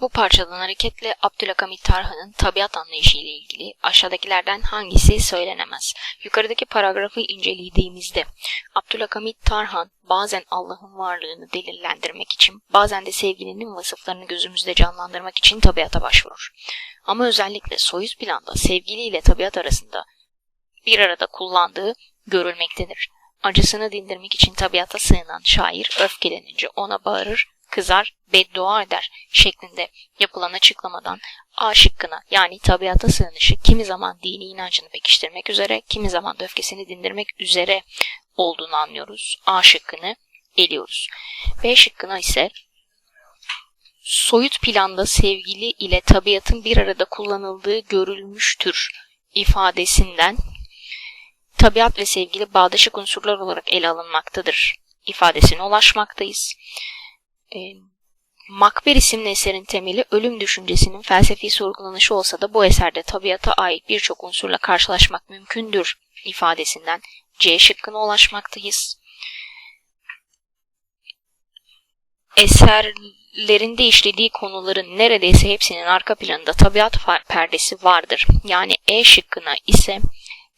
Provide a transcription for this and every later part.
Bu parçadan hareketle Abdülhamit Tarhan'ın tabiat anlayışı ile ilgili aşağıdakilerden hangisi söylenemez? Yukarıdaki paragrafı incelediğimizde Abdülhamit Tarhan bazen Allah'ın varlığını delillendirmek için bazen de sevgilinin vasıflarını gözümüzde canlandırmak için tabiata başvurur. Ama özellikle soyut planda sevgili ile tabiat arasında bir arada kullandığı görülmektedir. Acısını dindirmek için tabiata sığınan şair öfkelenince ona bağırır, kızar, beddua eder şeklinde yapılan açıklamadan A şıkkına yani tabiata sığınışı kimi zaman dini inancını pekiştirmek üzere, kimi zaman da öfkesini dindirmek üzere olduğunu anlıyoruz. A şıkkını eliyoruz. B şıkkına ise soyut planda sevgili ile tabiatın bir arada kullanıldığı görülmüştür ifadesinden tabiat ve sevgili bağdaşık unsurlar olarak ele alınmaktadır ifadesine ulaşmaktayız. E, Makber isimli eserin temeli ölüm düşüncesinin felsefi sorgulanışı olsa da bu eserde tabiata ait birçok unsurla karşılaşmak mümkündür ifadesinden C şıkkına ulaşmaktayız. Eserlerinde işlediği konuların neredeyse hepsinin arka planında tabiat perdesi vardır. Yani E şıkkına ise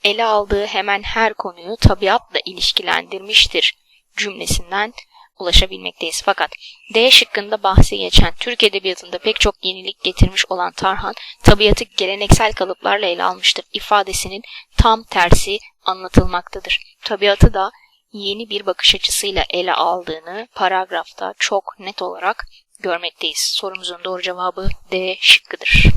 ele aldığı hemen her konuyu tabiatla ilişkilendirmiştir cümlesinden ulaşabilmekteyiz. Fakat D şıkkında bahsi geçen Türk Edebiyatı'nda pek çok yenilik getirmiş olan Tarhan, tabiatı geleneksel kalıplarla ele almıştır ifadesinin tam tersi anlatılmaktadır. Tabiatı da yeni bir bakış açısıyla ele aldığını paragrafta çok net olarak görmekteyiz. Sorumuzun doğru cevabı D şıkkıdır.